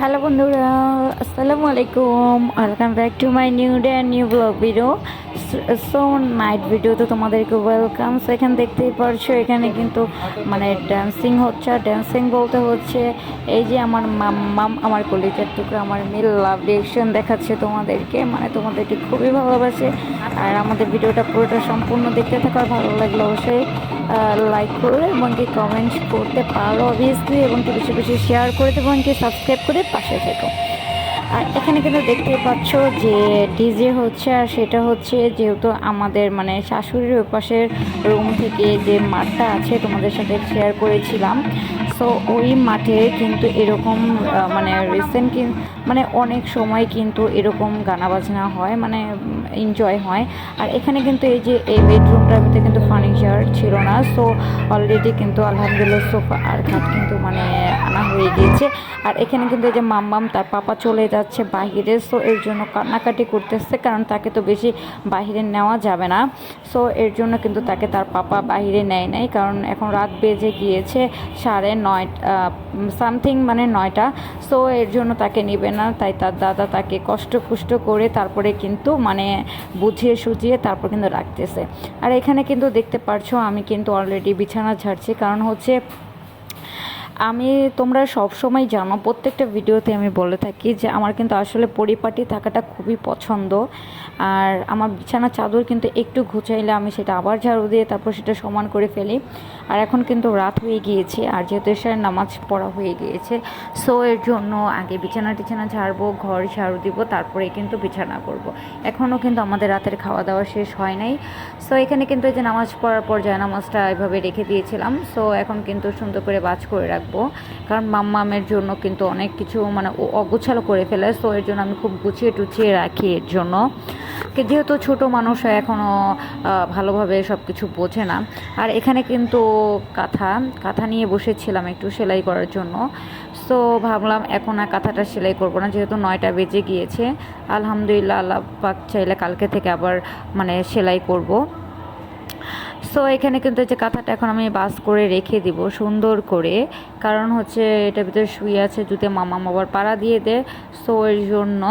Hello বন্ধুরা, আসসালামু আলাইকুম welcome back to my new day and new vlog video so night ভিডিওতে তোমাদেরকে ওয়েলকাম সো এখানে দেখতেই পারছ, এখানে কিন্তু মানে ড্যান্সিং হচ্ছে, আর ড্যান্সিং বলতে হচ্ছে এই যে আমার মাম আমার কলিজার টুকরো, আমার মিল লাভ রিয়েকশন দেখাচ্ছে তোমাদেরকে। মানে তোমাদেরকে খুবই ভালোবাসে। আর আমাদের ভিডিওটা পুরোটা সম্পূর্ণ দেখতে থাকো, আর ভালো লাগলে অবশ্যই লাইক করো এবং কি কমেন্ট করতে পারো অবভিয়াসলি এবং কি বেশি বেশি শেয়ার করে দেবো, এবং কি সাবস্ক্রাইব করে পাশে থেকো। আর এখানে কিন্তু দেখতে পাচ্ছ যে ডিজে হচ্ছে, আর সেটা হচ্ছে যেহেতু আমাদের মানে শাশুড়ির ওপাশের রুম থেকে যে মাঠটা আছে তোমাদের সাথে শেয়ার করেছিলাম। সো ওই মাঠে কিন্তু এরকম মানে রিসেন্ট মানে অনেক সময় কিন্তু এরকম গানা বাজনা হয়। মানে এনজয় হয়। আর এখানে কিন্তু এই যে এই বেডরুমটার ভিতরে কিন্তু ফার্নিচার ছিল না সো অলরেডি কিন্তু আলহামদুলিল্লাহ সোফা আর খাট কিন্তু মানে আনা হয়ে গিয়েছে। আর এখানে কিন্তু এই যে মাম্মাম তার পাপা চলে যাচ্ছে বাহিরে সো এর জন্য কান্নাকাটি করতেছে, কারণ তাকে তো বেশি বাহিরে নেওয়া যাবে না। সো এর জন্য কিন্তু তাকে তার পাপা বাহিরে নেয় নাই, কারণ এখন রাত বেজে গিয়েছে সাড়ে নয় সামথিং মানে নয়টা। সো এর জন্য তাকে নেবে না, তাই তার দাদা তাকে কষ্ট কুষ্ট করে তারপরে কিন্তু মানে বুঝিয়ে সুঝিয়ে তারপর কিন্তু রাখতেছে। আর এখানে কিন্তু দেখতে পারছ, আমি কিন্তু অলরেডি বিছানা ঝাড়ছি। কারণ হচ্ছে আমি, তোমরা সব সময় জানো, প্রত্যেকটা ভিডিওতে আমি বলে থাকি যে আমার কিন্তু আসলে পরিপাটি থাকাটা খুবই পছন্দ। আর আমার বিছানা চাদর কিন্তু একটু ঘুচাইলে আমি সেটা আবার ঝাড়ু দিয়ে তারপর সেটা সমান করে ফেলি। আর এখন কিন্তু রাত হয়ে গিয়েছে, আর যেহেতু এসে নামাজ পড়া হয়ে গিয়েছে, সো এর জন্য আগে বিছানা টিছানা ঝাড়বো, ঘর ঝাড়ু দিব, তারপরে কিন্তু বিছানা করব। এখনও কিন্তু আমাদের রাতের খাওয়া দাওয়া শেষ হয় নাই। সো এখানে কিন্তু এই যে নামাজ পড়ার পর নামাজটা এভাবে রেখে দিয়েছিলাম। সো এখন কিন্তু সুন্দর করে বাজ করে রাখব। কারণ মাম্মামের জন্য কিন্তু অনেক কিছু মানে অগোছালো করে ফেলে সো এর জন্য আমি খুব গুছিয়ে টুছিয়ে রাখি এর জন্য। যেহেতু ছোট মানুষ এখনও ভালোভাবে সব কিছু বোঝে না। আর এখানে কিন্তু কাঁথা কাঁথা নিয়ে বসেছিলাম একটু সেলাই করার জন্য। সো ভাবলাম এখন আর কাঁথাটা সেলাই করব না, যেহেতু নয়টা বেজে গিয়েছে। আলহামদুলিল্লাহ, আল্লাহ পাক চাইলে কালকে থেকে আবার মানে সেলাই করব। সো এখানে কিন্তু যে কাঁথাটা এখন আমি বাস করে রেখে দিব, সুন্দর করে। কারণ হচ্ছে এটা ভিতরে শুয়ে আছে যদি মামা আবার পাড়া দিয়ে দেয় সো এর জন্য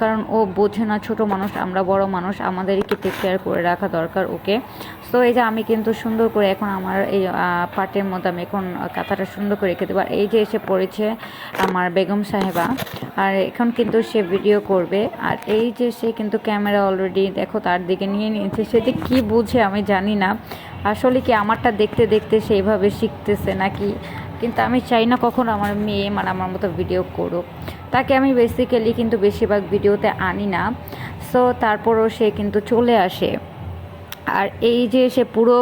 কারণ ও বোঝে না, ছোট মানুষ, আমরা বড় মানুষ, আমাদেরকে টেক কেয়ার করে রাখা দরকার ওকে। সো এই যে আমি কিন্তু সুন্দর করে এখন আমার এই পাটের মধ্যে আমি এখন কাঁথাটা সুন্দর করে রেখে দেবো। আর এই যে এসে পড়েছে আমার বেগম সাহেবা, আর এখন কিন্তু সে ভিডিও করবে। আর এই যে সে কিন্তু ক্যামেরা অলরেডি দেখো তার দিকে নিয়ে নিয়েছে। সে যে কী বুঝে আমি জানি না। আসলে কি আমারটা দেখতে দেখতে সেইভাবে শিখতেছে নাকি? কিন্তু আমি চাই না কখনো আমার মেয়ে মানে আমার মতো ভিডিও করুক। তাকে আমি বেসিক্যালি কিন্তু বেশিরভাগ ভিডিওতে আনি না। সো তারপরও সে কিন্তু চলে আসে। আর এই যে সে পুরো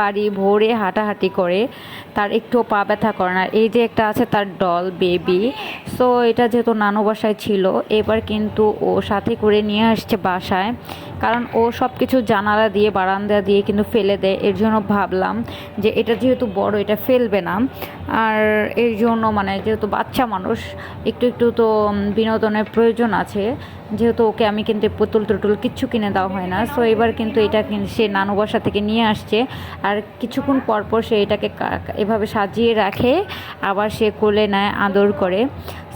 বাড়ি ভোরে হাঁটাহাঁটি করে, তার একটু পা ব্যথা করে না। এই যে একটা আছে তার ডল বেবি সো এটা যেহেতু নানু বাসায় ছিল, এবার কিন্তু ও সাথে করে নিয়ে আসছে বাসায়। কারণ ও সব কিছু জানালা দিয়ে, বারান্দা দিয়ে কিন্তু ফেলে দেয়। এর জন্য ভাবলাম যে এটা যেহেতু বড়, এটা ফেলবে না। আর এর জন্য মানে যেহেতু বাচ্চা মানুষ, একটু একটু তো বিনোদনের প্রয়োজন আছে। যেহেতু ওকে আমি কিন্তু পুতুল টুতুল কিচ্ছু কিনে দেওয়া হয় না। সো এবার কিন্তু এটা সে নানু বাসা থেকে নিয়ে আসছে। আর কিছুক্ষণ পর পর সে এটাকে এভাবে সাজিয়ে রাখে, আবার সে কোলে নেয়, আদর করে।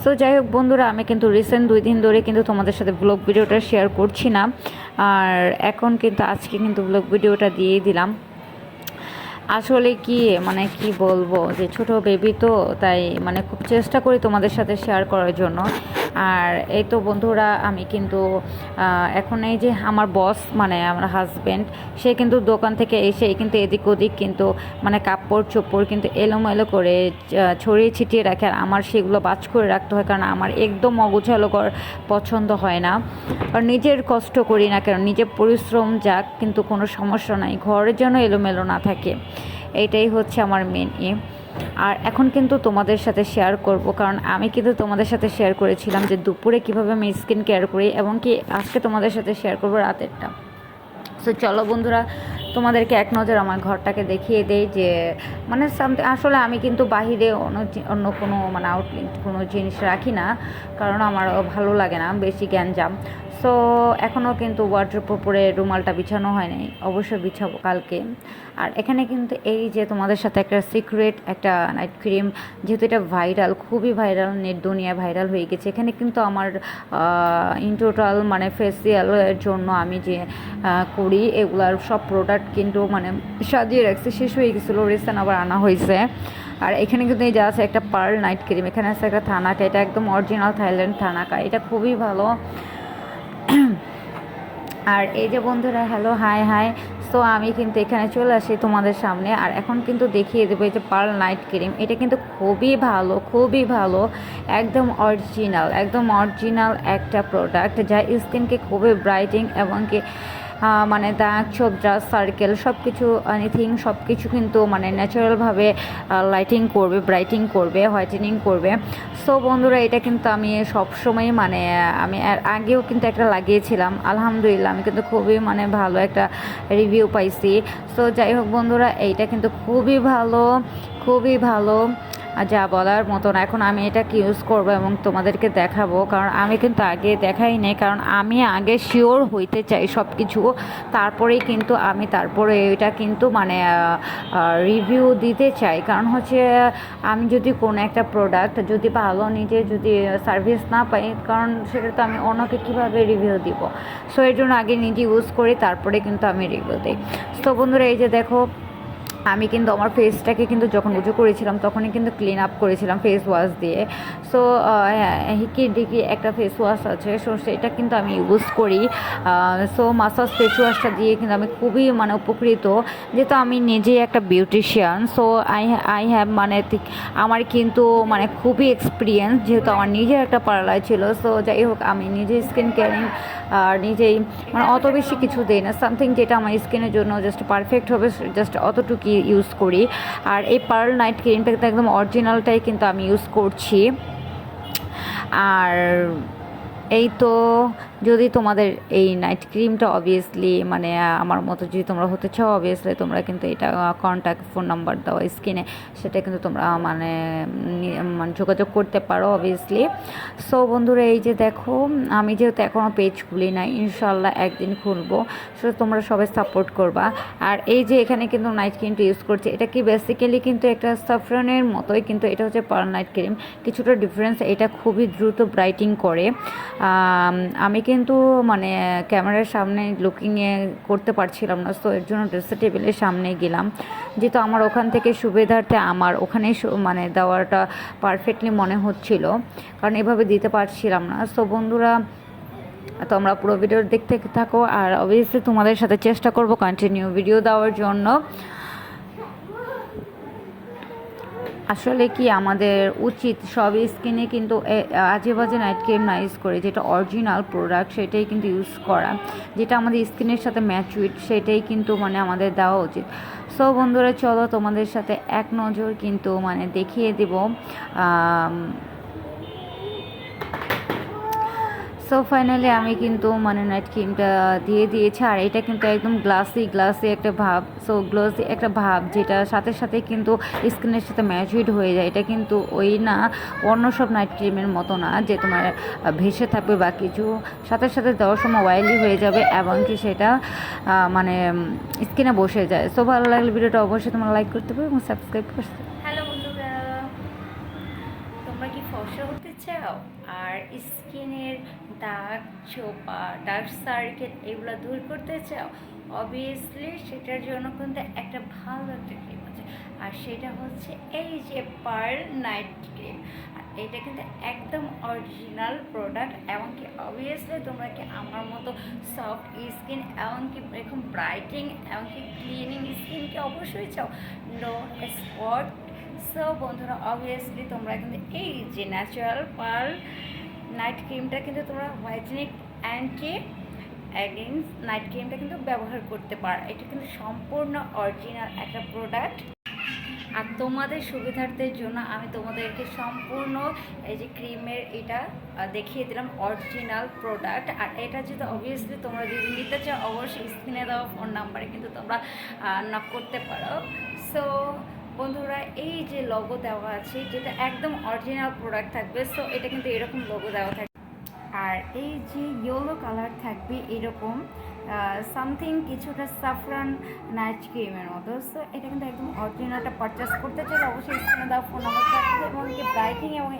সো যাই হোক বন্ধুরা, আমি কিন্তু রিসেন্ট দুই দিন ধরে কিন্তু তোমাদের সাথে ব্লগ ভিডিওটা শেয়ার করছি না। আর এখন কিন্তু আজকে কিন্তু ব্লগ ভিডিওটা দিয়ে দিলাম। আসলে কি মানে কি বলব, যে ছোট বেবি তো, তাই মানে খুব চেষ্টা করি তোমাদের সাথে শেয়ার করার জন্য। আর এই তো বন্ধুরা, আমি কিন্তু এখন এই যে আমার বস মানে আমার হাজব্যান্ড সে কিন্তু দোকান থেকে এসে কিন্তু এদিক ওদিক কিন্তু মানে কাপড় চোপড় কিন্তু এলোমেলো করে ছড়িয়ে ছিটিয়ে রাখে। আর আমার সেগুলো বাজ করে রাখতে হয় কারণ আমার একদম অগোছালো কর পছন্দ হয় না। আর নিজের কষ্ট করি না কেন, নিজের পরিশ্রম যাক, কিন্তু কোনো সমস্যা নাই। ঘরের যেন এলোমেলো না থাকে। এইটাই হচ্ছে আমার মেন ই আর এখন কিন্তু তোমাদের সাথে শেয়ার করব, কারণ আমি কিন্তু তোমাদের সাথে শেয়ার করেছিলাম যে দুপুরে কীভাবে আমি স্কিন কেয়ার করি এবং কি আজকে তোমাদের সাথে শেয়ার করব রাতেরটা। সো চলো বন্ধুরা, তোমাদেরকে এক নজর আমার ঘরটাকে দেখিয়ে দেই যে মানে সামথিং আসলে আমি কিন্তু বাহিরে অন্য অন্য কোনো মানে আউটলেট কোনো জিনিস রাখি না, কারণ আমার ভালো লাগে না, বেশি গ্যাঞ্জাম। সো এখনও কিন্তু ওয়ার্ড্রোপ উপরে রুমালটা বিছানো হয়নি। অবশ্যই বিছাবো কালকে। আর এখানে কিন্তু এই যে তোমাদের সাথে একটা সিক্রেট একটা নাইট ক্রিম যেহেতু এটা ভাইরাল খুবই ভাইরাল নেট দুনিয়া ভাইরাল হয়ে গেছে। এখানে কিন্তু আমার ইন টোটাল মানে ফেসিয়ালের জন্য আমি যে করি, এগুলার সব প্রোডাক্ট কিন্তু মানে সাজিয়ে রাখছি। শেষ হয়ে গেছিল রিসেন্ট আবার আনা হয়েছে। আর এখানে কিন্তু এই যা আছে একটা পার্ল নাইট ক্রিম এখানে আছে একটা থানাকা, এটা একদম অরিজিনাল থাইল্যান্ড থানাকা। এটা খুবই ভালো। আর এই যে বন্ধুরা হ্যালো হাই হাই সো আমি কিন্তু এখানে চলে আসি তোমাদের সামনে। আর এখন কিন্তু দেখিয়ে দেবো এই যে পার্ল নাইট ক্রিম এটা কিন্তু খুবই ভালো খুবই ভালো। একদম অরিজিনাল একদম অরিজিনাল একটা প্রোডাক্ট যা স্কিনকে খুবই ব্রাইটিং এবং কি মানে দাগ ডাস্ট সার্কেল সব কিছু এনিথিং সব কিছু কিন্তু মানে ন্যাচারালভাবে লাইটিং করবে ব্রাইটিং করবে হোয়াইটেনিং করবে। সো বন্ধুরা, এটা কিন্তু আমি সবসময় মানে আমি আগেও কিন্তু একটা লাগিয়েছিলাম। আলহামদুলিল্লাহ, আমি কিন্তু খুবই মানে ভালো একটা রিভিউ পাইছি। সো যাই হোক বন্ধুরা, এইটা কিন্তু খুবই ভালো খুবই ভালো। যা বলার মতন, এখন আমি এটা এটাকে ইউজ করব এবং তোমাদেরকে দেখাবো। কারণ আমি কিন্তু আগে দেখাই নেই, কারণ আমি আগে শিওর হইতে চাই সব কিছু তারপরেই কিন্তু আমি তারপরে এটা কিন্তু মানে রিভিউ দিতে চাই। কারণ হচ্ছে, আমি যদি কোনো একটা প্রোডাক্ট যদি ভালো নিজে যদি সার্ভিস না পাই, কারণ সেটা তো আমি অন্যকে কীভাবে রিভিউ দিব? সো এর জন্য আগে নিজে ইউজ করি, তারপরে কিন্তু আমি রিভিউ দিই। তো বন্ধুরা, এই যে দেখো আমি কিন্তু আমার ফেসটাকে কিন্তু যখন উঁচু করেছিলাম, তখনই কিন্তু ক্লিন আপ করেছিলাম ফেস ওয়াশ দিয়ে। সো হিকি ডিকি একটা ফেস ওয়াশ আছে সো সেটা কিন্তু আমি ইউজ করি। সো মাসাজ ফেস ওয়াশটা দিয়ে কিন্তু আমি খুবই মানে উপকৃত। যেহেতু আমি নিজেই একটা beautician so I I have মানে আমার কিন্তু মানে খুবই এক্সপিরিয়েন্স যেহেতু আমার নিজের একটা পার্লার ছিল। সো যাই হোক, আমি নিজে স্কিন কেয়ারিং আর নিজেই মানে অত বেশি কিছু দিই না। সামথিং যেটা আমার স্কিনের জন্য জাস্ট পারফেক্ট হবে জাস্ট অতটুকু ইউজ করি। আর এই পার্ল নাইট ক্রিমটা কিন্তু একদম অরিজিনালটাই কিন্তু আমি ইউজ করছি। আর এই তো যদি তোমাদের এই নাইট ক্রিমটা অবভিয়াসলি মানে আমার মতো যদি তোমরা হতে চাও অবভিয়াসলি তোমরা কিন্তু এটা কন্ট্যাক্ট ফোন নাম্বার দাও স্ক্রিনে সেটা কিন্তু তোমরা মানে মানে যোগাযোগ করতে পারো অবভিয়াসলি সো বন্ধুরা এই যে দেখো আমি যেহেতু এখনও পেজ খুলি নাই ইনশাল্লাহ একদিন খুলবো। সেটা তোমরা সবাই সাপোর্ট করবা। আর এই যে এখানে কিন্তু নাইট ক্রিমটা ইউজ করছি এটা কি বেসিক্যালি কিন্তু একটা সাফরানের মতোই কিন্তু এটা হচ্ছে পার নাইট ক্রিম কিছুটা ডিফারেন্স এটা খুবই দ্রুত ব্রাইটিং করে। আম, আমি কিন্তু মানে ক্যামেরার সামনে লুকিংয়ে করতে পারছিলাম না তো এর জন্য ড্রেসের টেবিলের সামনে গেলাম। যেহেতু আমার ওখান থেকে সুবিধার্থে আমার ওখানেই সু- মানে দেওয়াটা পারফেক্টলি মনে হচ্ছিল, কারণ এভাবে দিতে পারছিলাম না। তো বন্ধুরা, তোমরা পুরো ভিডিও দেখতে থাকো, আর অবভিয়াসলি তোমাদের সাথে চেষ্টা করব কন্টিনিউ ভিডিও দেওয়ার জন্য। আসলে কি আমাদের উচিত সব স্কিনে কিন্তু আজে বাজে নাইট ক্রিম না ইউজ করে, যেটা অরিজিনাল প্রোডাক্ট সেটাই কিন্তু ইউজ করা, যেটা আমাদের স্কিনের সাথে ম্যাচুইড সেটাই কিন্তু মানে আমাদের দেওয়া উচিত। সো বন্ধুরা, চলো তোমাদের সাথে এক নজর কিন্তু মানে দেখিয়ে দিব আম, সো ফাইনালি আমি কিন্তু মানে নাইট ক্রিমটা দিয়ে দিয়েছি। আর এটা কিন্তু একদম গ্লাসি গ্লাসি একটা ভাব। সো গ্লাসি একটা ভাব যেটা সাথে সাথে কিন্তু স্কিনের সাথে ম্যাচুইড হয়ে যায়। এটা কিন্তু ওই না, অন্য সব নাইট ক্রিমের মতো না যে তোমার ভেসে থাকবে বা কিছু। সাথে সাথে দেওয়ার সময় অয়েলি হয়ে যাবে এবং কি সেটা মানে স্কিনে বসে যায়। সো ভালো লাগলে ভিডিওটা অবশ্যই তোমার লাইক করতে পারো এবং সাবস্ক্রাইব করতে কি হতে চাও আর স্কিনের দাগ, ছোপা ডার্ক সার্কেল এগুলো দূর করতে চাও অবভিয়াসলি সেটার জন্য কিন্তু একটা ভালো একটা ক্রিম আছে। আর সেটা হচ্ছে এই যে পার নাইট ক্রিম এটা কিন্তু একদম অরিজিনাল প্রোডাক্ট এমনকি অবভিয়াসলি তোমরা কি আমার মতো সফট স্কিন এমনকি এরকম ব্রাইটিং এমনকি ক্লিনিং স্কিনকে অবশ্যই চাও। নো স্পট সো বন্ধুরা অবভিয়াসলি তোমরা কিন্তু এই যে ন্যাচারাল পার্ল নাইট ক্রিমটা কিন্তু তোমরা হোয়াইটনিক অ্যান্টি অ্যাগেন্স নাইট ক্রিমটা কিন্তু ব্যবহার করতে পারো। এটা কিন্তু সম্পূর্ণ অরিজিনাল একটা প্রোডাক্ট আর তোমাদের সুবিধার্থের জন্য আমি তোমাদেরকে সম্পূর্ণ এই যে ক্রিমের এটা দেখিয়ে দিলাম অরিজিনাল প্রোডাক্ট আর এটা যদি অবভিয়াসলি তোমরা যদি নিতে চাও, অবশ্যই স্ক্রিনে দেওয়া ফোন নাম্বারে কিন্তু তোমরা নক করতে পারো। সো এই যে লগো দেওয়া আছে, যেটা একদম অরিজিনাল প্রোডাক্ট থাকবে সো এটা কিন্তু এরকম লগো দেওয়া থাকবে। আর এই যে ইয়েলো কালার থাকবে এরকম সামথিং কিছুটা সাফরান নাইট ক্রিমের মতো। সো এটা কিন্তু একদম অরিজিনালটা পারচেস করতে চাই অবশ্যই স্ক্রিনে দেওয়া ফোন নাম্বার থাকবে এবং ব্রাইটিং এবং